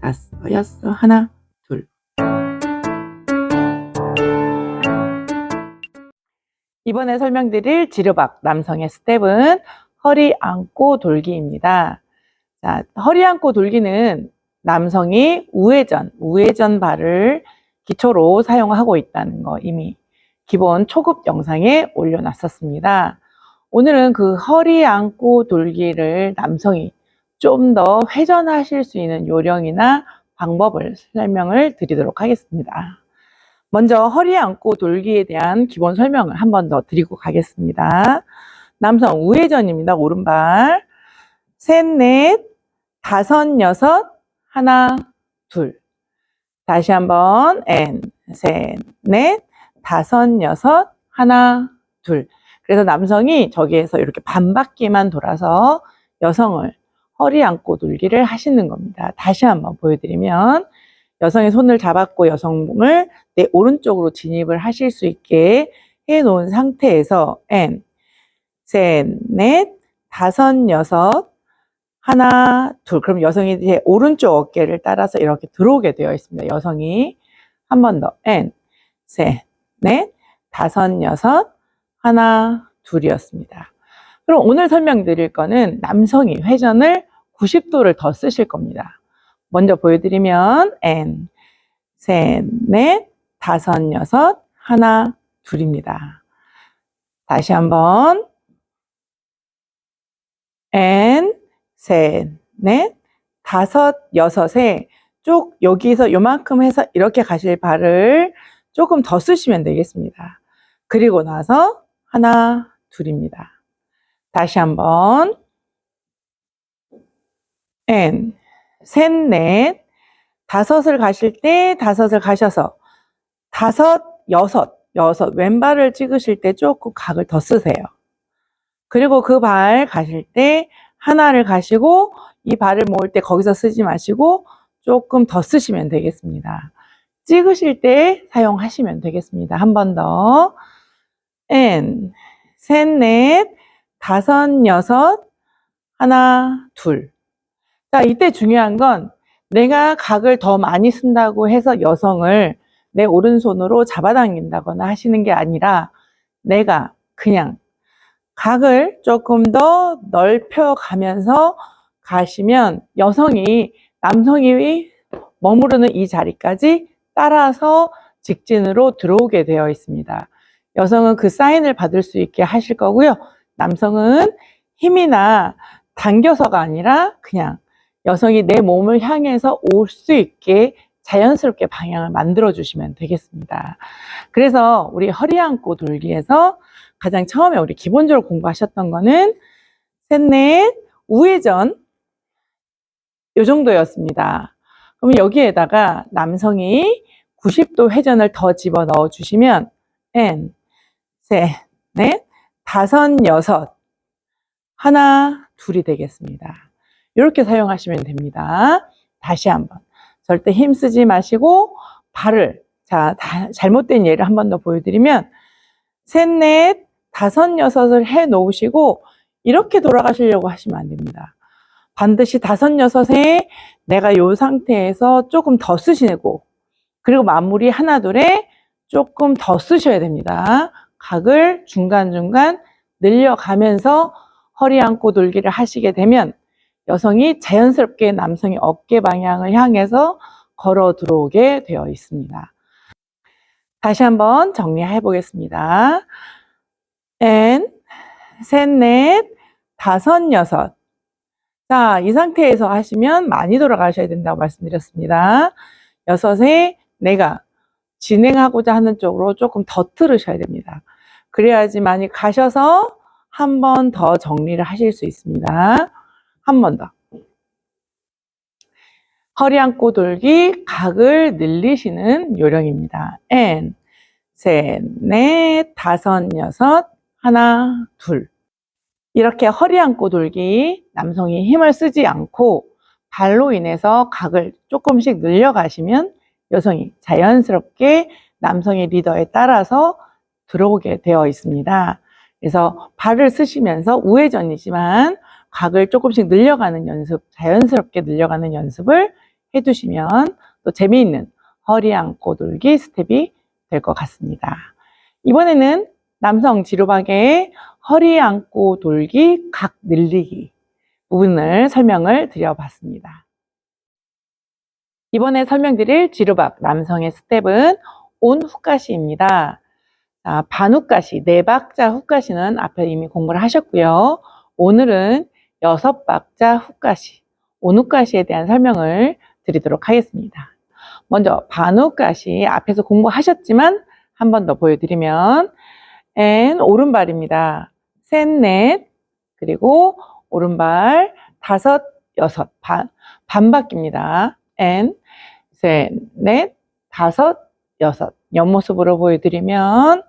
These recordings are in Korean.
다섯, 여섯, 하나, 둘. 이번에 설명드릴 지르박 남성의 스텝은 허리 안고 돌기입니다. 자, 허리 안고 돌기는 남성이 우회전, 우회전 발을 기초로 사용하고 있다는 거 이미 기본 초급 영상에 올려놨었습니다. 오늘은 그 허리 안고 돌기를 남성이 좀 더 회전하실 수 있는 요령이나 방법을 설명을 드리도록 하겠습니다. 먼저 허리 안고 돌기에 대한 기본 설명을 한 번 더 드리고 가겠습니다. 남성 우회전입니다. 오른발. 셋, 넷, 다섯, 여섯, 하나, 둘. 다시 한번 엔, 셋, 넷, 다섯, 여섯, 하나, 둘. 그래서 남성이 저기에서 이렇게 반바퀴만 돌아서 여성을 허리 안고 돌기를 하시는 겁니다. 다시 한번 보여드리면 여성의 손을 잡았고 여성을 내 오른쪽으로 진입을 하실 수 있게 해 놓은 상태에서 엔, 셋, 넷, 다섯, 여섯, 하나, 둘. 그럼 여성이 이제 오른쪽 어깨를 따라서 이렇게 들어오게 되어 있습니다. 여성이 한 번 더. 엔, 셋, 넷, 다섯, 여섯, 하나, 둘이었습니다. 그럼 오늘 설명드릴 거는 남성이 회전을 90도를 더 쓰실 겁니다. 먼저 보여드리면 N, 셋, 넷, 다섯, 여섯, 하나, 둘입니다. 다시 한번 N, 셋, 넷, 다섯, 여섯에 쭉 여기서 요만큼 해서 이렇게 가실 발을 조금 더 쓰시면 되겠습니다. 그리고 나서 하나, 둘입니다. 다시 한번 N, 셋, 넷, 다섯을 가실 때 다섯을 가셔서 다섯, 여섯, 여섯 왼발을 찍으실 때 조금 각을 더 쓰세요. 그리고 그 발 가실 때 하나를 가시고 이 발을 모을 때 거기서 쓰지 마시고 조금 더 쓰시면 되겠습니다. 찍으실 때 사용하시면 되겠습니다. 한 번 더. N, 셋, 넷, 다섯, 여섯, 하나, 둘. 자, 이때 중요한 건 내가 각을 더 많이 쓴다고 해서 여성을 내 오른손으로 잡아당긴다거나 하시는 게 아니라 내가 그냥 각을 조금 더 넓혀 가면서 가시면 여성이 남성이 머무르는 이 자리까지 따라서 직진으로 들어오게 되어 있습니다. 여성은 그 사인을 받을 수 있게 하실 거고요. 남성은 힘이나 당겨서가 아니라 그냥 여성이 내 몸을 향해서 올 수 있게 자연스럽게 방향을 만들어 주시면 되겠습니다. 그래서 우리 허리 안고 돌기에서 가장 처음에 우리 기본적으로 공부하셨던 거는 셋넷 우회전 요 정도였습니다. 그럼 여기에다가 남성이 90도 회전을 더 집어 넣어 주시면 N 셋, 넷, 다섯, 여섯 하나, 둘이 되겠습니다. 이렇게 사용하시면 됩니다. 다시 한번. 절대 힘 쓰지 마시고 발을 자 다, 잘못된 예를 한 번 더 보여드리면 셋, 넷, 다섯, 여섯을 해 놓으시고 이렇게 돌아가시려고 하시면 안 됩니다. 반드시 다섯, 여섯에 내가 이 상태에서 조금 더 쓰시고 그리고 마무리 하나, 둘에 조금 더 쓰셔야 됩니다. 각을 중간중간 늘려가면서 허리 안고 돌기를 하시게 되면 여성이 자연스럽게 남성의 어깨 방향을 향해서 걸어 들어오게 되어 있습니다. 다시 한번 정리해 보겠습니다. N, 셋, 넷, 다섯, 여섯. 자, 이 상태에서 하시면 많이 돌아가셔야 된다고 말씀드렸습니다. 여섯에 내가 진행하고자 하는 쪽으로 조금 더 틀으셔야 됩니다. 그래야지만이 가셔서 한 번 더 정리를 하실 수 있습니다. 한 번 더. 허리 안고 돌기 각을 늘리시는 요령입니다. N 셋, 넷, 다섯, 여섯, 하나, 둘. 이렇게 허리 안고 돌기 남성이 힘을 쓰지 않고 발로 인해서 각을 조금씩 늘려가시면 여성이 자연스럽게 남성의 리더에 따라서 들어오게 되어 있습니다. 그래서 발을 쓰시면서 우회전이지만 각을 조금씩 늘려가는 연습, 자연스럽게 늘려가는 연습을 해두시면 또 재미있는 허리 안고 돌기 스텝이 될 것 같습니다. 이번에는 남성 지루박의 허리 안고 돌기 각 늘리기 부분을 설명을 드려봤습니다. 이번에 설명드릴 지루박 남성의 스텝은 온 훅가시입니다. 자, 반훅가시, 네 박자 훅가시는 앞에 이미 공부를 하셨고요. 오늘은 여섯 박자 훅가시, 온훅가시에 대한 설명을 드리도록 하겠습니다. 먼저 반훅가시 앞에서 공부하셨지만 한 번 더 보여드리면 N 오른발입니다. 셋, 넷, 그리고 오른발 다섯, 여섯, 반, 반바퀴입니다. N 셋, 넷, 다섯, 여섯. 옆모습으로 보여드리면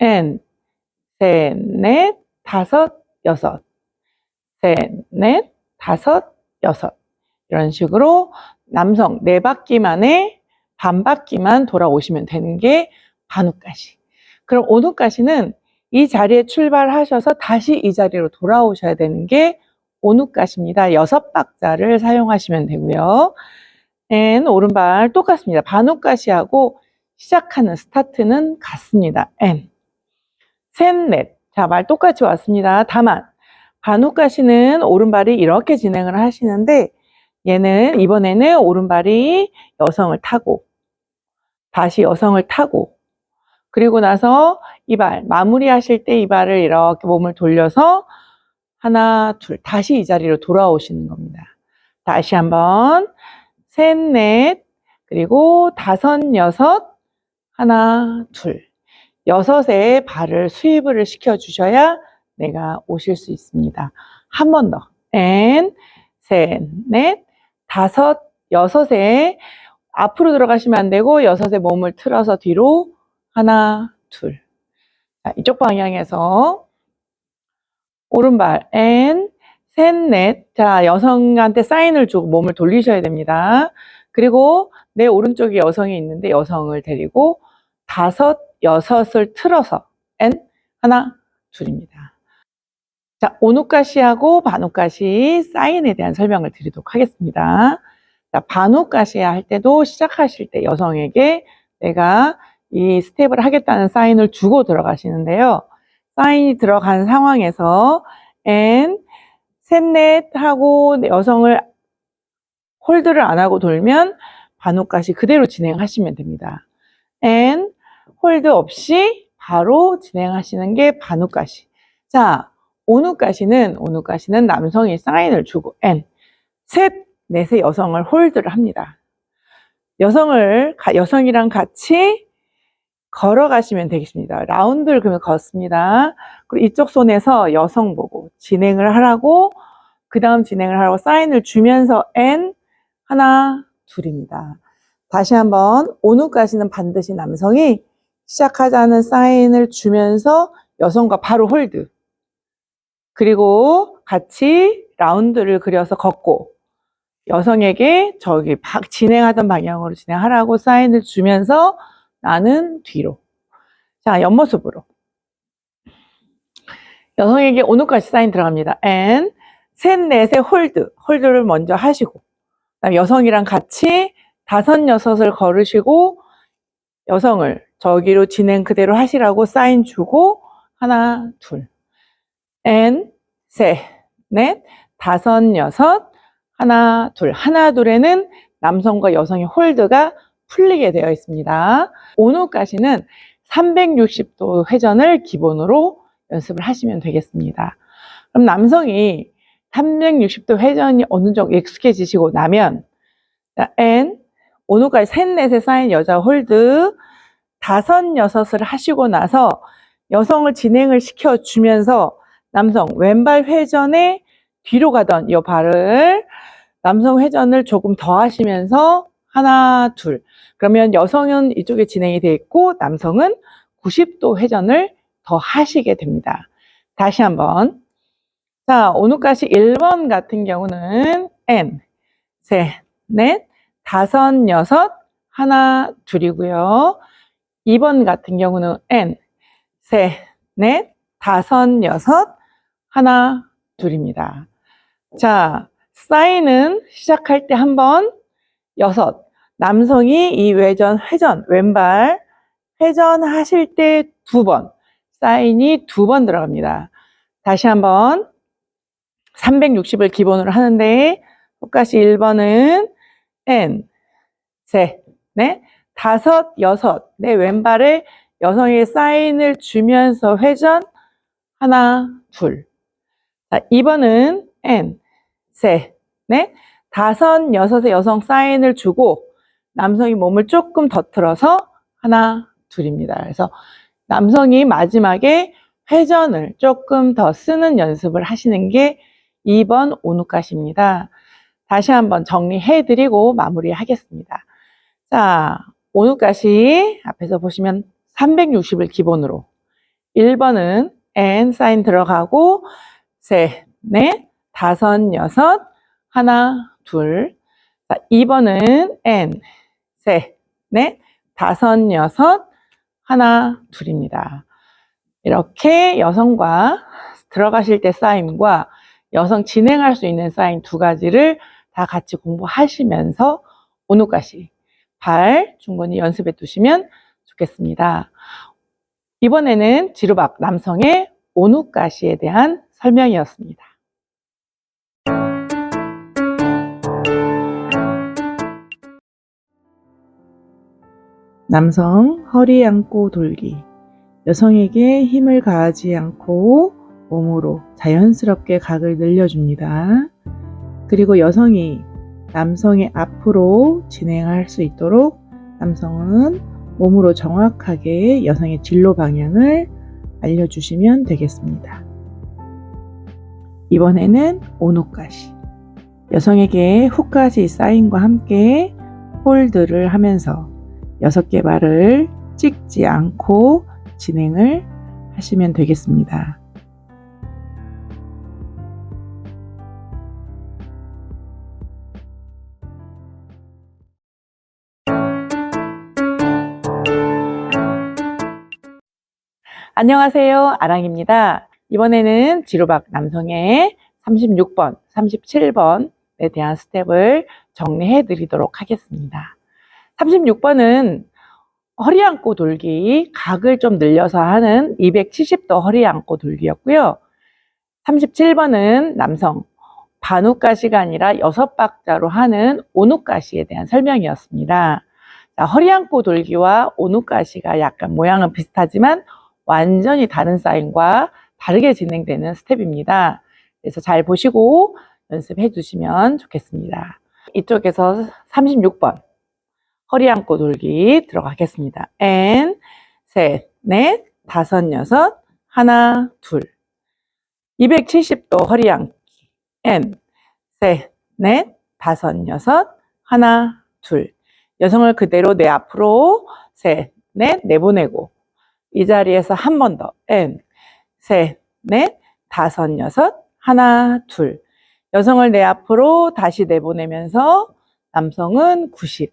N 셋, 넷, 다섯, 여섯. 셋, 넷, 다섯, 여섯. 이런 식으로 남성 네 바퀴만에 반 바퀴만 돌아오시면 되는 게 반후가시. 그럼 오누가시는 이 자리에 출발하셔서 다시 이 자리로 돌아오셔야 되는 게 오누가시입니다. 여섯 박자를 사용하시면 되고요. N 오른발 똑같습니다. 반후가시하고 시작하는 스타트는 같습니다. N 셋, 넷. 자, 말 똑같이 왔습니다. 다만 반후가시는 오른발이 이렇게 진행을 하시는데 얘는 이번에는 오른발이 여성을 타고 다시 여성을 타고 그리고 나서 이 발 마무리하실 때 이 발을 이렇게 몸을 돌려서 하나 둘 다시 이 자리로 돌아오시는 겁니다. 다시 한번 셋, 넷 그리고 다섯, 여섯 하나 둘 여섯의 발을 수입을 시켜 주셔야 내가 오실 수 있습니다. 한 번 더. N 셋, 넷 다섯, 여섯에 앞으로 들어가시면 안 되고 여섯에 몸을 틀어서 뒤로 하나, 둘. 자, 이쪽 방향에서 오른발 N 셋, 넷. 자, 여성한테 사인을 주고 몸을 돌리셔야 됩니다. 그리고 내 오른쪽에 여성이 있는데 여성을 데리고 다섯, 여섯을 틀어서 N 하나, 둘입니다. 자, 오누가시하고 반우가시 사인에 대한 설명을 드리도록 하겠습니다. 자, 반우가시야 할 때도 시작하실 때 여성에게 내가 이 스텝을 하겠다는 사인을 주고 들어가시는데요. 사인이 들어간 상황에서 N 셋넷 하고 여성을 홀드를 안 하고 돌면 반우가시 그대로 진행하시면 됩니다. N 홀드 없이 바로 진행하시는 게 반우가시. 자, 오누가시는 오누가시는 남성이 사인을 주고 N 셋 넷의 여성을 홀드를 합니다. 여성을 가- 여성이랑 같이 걸어가시면 되겠습니다. 라운드를 그러면 걷습니다. 그리고 이쪽 손에서 여성 보고 진행을 하라고 그 다음 진행을 하라고 사인을 주면서 N 하나 둘입니다. 다시 한번 오누가시는 반드시 남성이 시작하자는 사인을 주면서 여성과 바로 홀드. 그리고 같이 라운드를 그려서 걷고 여성에게 저기 박 진행하던 방향으로 진행하라고 사인을 주면서 나는 뒤로. 자, 옆모습으로. 여성에게 오늘까지 사인 들어갑니다. and 셋, 넷의 홀드. 홀드를 먼저 하시고 그다음에 여성이랑 같이 다섯, 여섯을 걸으시고 여성을 저기로 진행 그대로 하시라고 사인 주고 하나, 둘. And 셋, 넷, 다섯, 여섯, 하나, 둘. 하나, 둘에는 남성과 여성의 홀드가 풀리게 되어 있습니다. 오늘까지는 360도 회전을 기본으로 연습을 하시면 되겠습니다. 그럼 남성이 360도 회전이 어느 정도 익숙해지시고 나면 자, N 오늘까지 셋, 넷에 쌓인 여자 홀드 다섯, 여섯을 하시고 나서 여성을 진행을 시켜주면서 남성 왼발 회전에 뒤로 가던 이 발을 남성 회전을 조금 더 하시면서 하나, 둘. 그러면 여성은 이쪽에 진행이 돼 있고 남성은 90도 회전을 더 하시게 됩니다. 다시 한번. 자, 오누가시 1번 같은 경우는 N, 셋, 넷, 다섯, 여섯, 하나, 둘이고요. 2번 같은 경우는 N, 셋, 넷, 다섯, 여섯, 하나, 둘입니다. 자, 사인은 시작할 때 한 번, 여섯. 남성이 이 외전, 회전, 왼발, 회전하실 때 두 번, 사인이 두 번 들어갑니다. 다시 한 번, 360을 기본으로 하는데, 똑같이 1번은 N, 셋, 넷, 다섯, 여섯. 내 왼발에 여성의 사인을 주면서 회전, 하나, 둘. 자, 2번은 N, 셋, 넷, 다섯, 여섯의 여성 사인을 주고 남성이 몸을 조금 더 틀어서 하나, 둘입니다. 그래서 남성이 마지막에 회전을 조금 더 쓰는 연습을 하시는 게 2번 오누카시입니다. 다시 한번 정리해드리고 마무리하겠습니다. 자, 오누카시 앞에서 보시면 360을 기본으로 1번은 N 사인 들어가고 셋, 넷, 다섯, 여섯, 하나, 둘. 자, 2번은 N, 셋, 넷, 다섯, 여섯, 하나, 둘입니다. 이렇게 여성과 들어가실 때 사인과 여성 진행할 수 있는 사인 두 가지를 다 같이 공부하시면서 오누가시 발 충분히 연습해 두시면 좋겠습니다. 이번에는 지루박 남성의 오누가시에 대한 설명이었습니다. 남성 허리 안고 돌기. 여성에게 힘을 가하지 않고 몸으로 자연스럽게 각을 늘려줍니다. 그리고 여성이 남성의 앞으로 진행할 수 있도록 남성은 몸으로 정확하게 여성의 진로 방향을 알려주시면 되겠습니다. 이번에는 오노가시. 여성에게 훅가시 사인과 함께 홀드를 하면서 여섯 개 발을 찍지 않고 진행을 하시면 되겠습니다. 안녕하세요. 아랑입니다. 이번에는 지루박 남성의 36번, 37번에 대한 스텝을 정리해 드리도록 하겠습니다. 36번은 허리 안고 돌기, 각을 좀 늘려서 하는 270도 허리 안고 돌기였고요. 37번은 남성, 반우가시가 아니라 여섯 박자로 하는 오누가시에 대한 설명이었습니다. 자, 허리 안고 돌기와 오누가시가 약간 모양은 비슷하지만 완전히 다른 사인과 다르게 진행되는 스텝입니다. 그래서 잘 보시고 연습해 주시면 좋겠습니다. 이쪽에서 36번 허리 안고 돌기 들어가겠습니다. N, 셋, 넷, 다섯, 여섯, 하나, 둘. 270도 허리 안기. N, 셋, 넷, 다섯, 여섯, 하나, 둘. 여성을 그대로 내 앞으로 셋, 넷, 내보내고 이 자리에서 한 번 더. N, 셋, 넷, 다섯, 여섯, 하나, 둘. 여성을 내 앞으로 다시 내보내면서 남성은 90.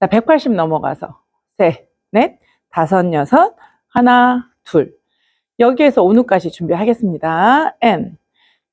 자, 180 넘어가서 셋, 넷, 다섯, 여섯, 하나, 둘. 여기에서 오누까지 준비하겠습니다. N,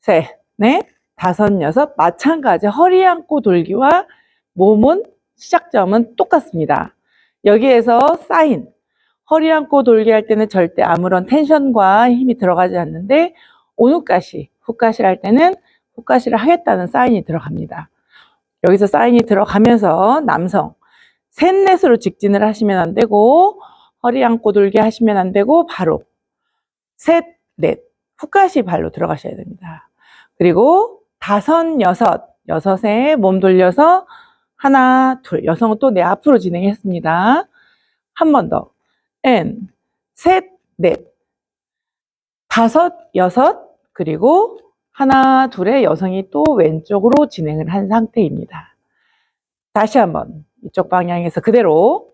셋, 넷, 다섯, 여섯. 마찬가지 허리 안고 돌기와 몸은 시작점은 똑같습니다. 여기에서 사인, 허리 안고 돌기 할 때는 절대 아무런 텐션과 힘이 들어가지 않는데 오누까시, 훅가시를 할 때는 훅가시를 하겠다는 사인이 들어갑니다. 여기서 사인이 들어가면서 남성 셋넷으로 직진을 하시면 안 되고 허리 안고 돌기 하시면 안 되고 바로 셋, 넷 훅가시 발로 들어가셔야 됩니다. 그리고 다섯, 여섯 여섯에 몸 돌려서 하나, 둘 여성은 또 내 앞으로 진행했습니다. 한 번 더. N, 셋, 넷, 다섯, 여섯, 그리고 하나, 둘의 여성이 또 왼쪽으로 진행을 한 상태입니다. 다시 한번 이쪽 방향에서 그대로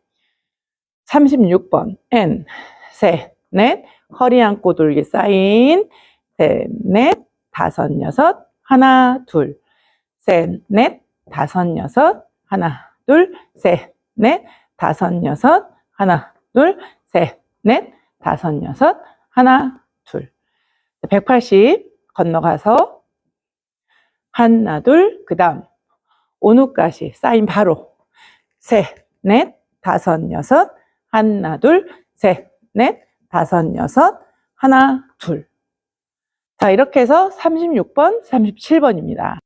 36번. N. 셋, 넷. 허리 안고 돌기 사인. 셋, 넷. 다섯, 여섯. 하나, 둘. 셋, 넷. 다섯, 여섯. 하나, 둘. 셋, 넷. 다섯, 여섯. 하나, 둘 셋, 넷 다섯, 여섯. 하나, 둘. 180 건너가서 하나, 둘, 그 다음. 오누까지 사인 바로. 셋, 넷, 다섯, 여섯. 하나, 둘, 셋, 넷, 다섯, 여섯. 하나, 둘. 자, 이렇게 해서 36번, 37번입니다.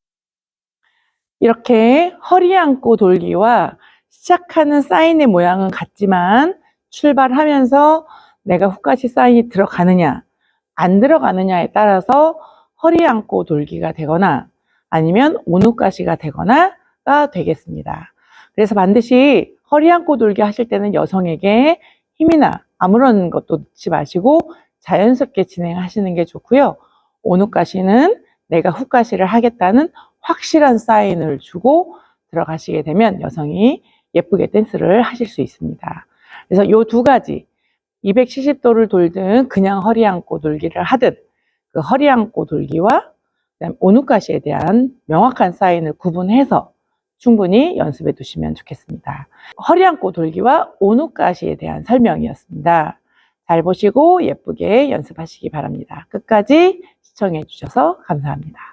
이렇게 허리 안고 돌기와 시작하는 사인의 모양은 같지만 출발하면서 내가 후까지 사인이 들어가느냐, 안 들어가느냐에 따라서 허리 안고 돌기가 되거나 아니면 오누가시가 되거나가 되겠습니다. 그래서 반드시 허리 안고 돌기 하실 때는 여성에게 힘이나 아무런 것도 넣지 마시고 자연스럽게 진행하시는 게 좋고요. 오누가시는 내가 훅가시를 하겠다는 확실한 사인을 주고 들어가시게 되면 여성이 예쁘게 댄스를 하실 수 있습니다. 그래서 이두 가지 270도를 돌든 그냥 허리 안고 돌기를 하듯 그 허리 안고 돌기와 오누가시에 대한 명확한 사인을 구분해서 충분히 연습해 두시면 좋겠습니다. 허리 안고 돌기와 오누가시에 대한 설명이었습니다. 잘 보시고 예쁘게 연습하시기 바랍니다. 끝까지 시청해 주셔서 감사합니다.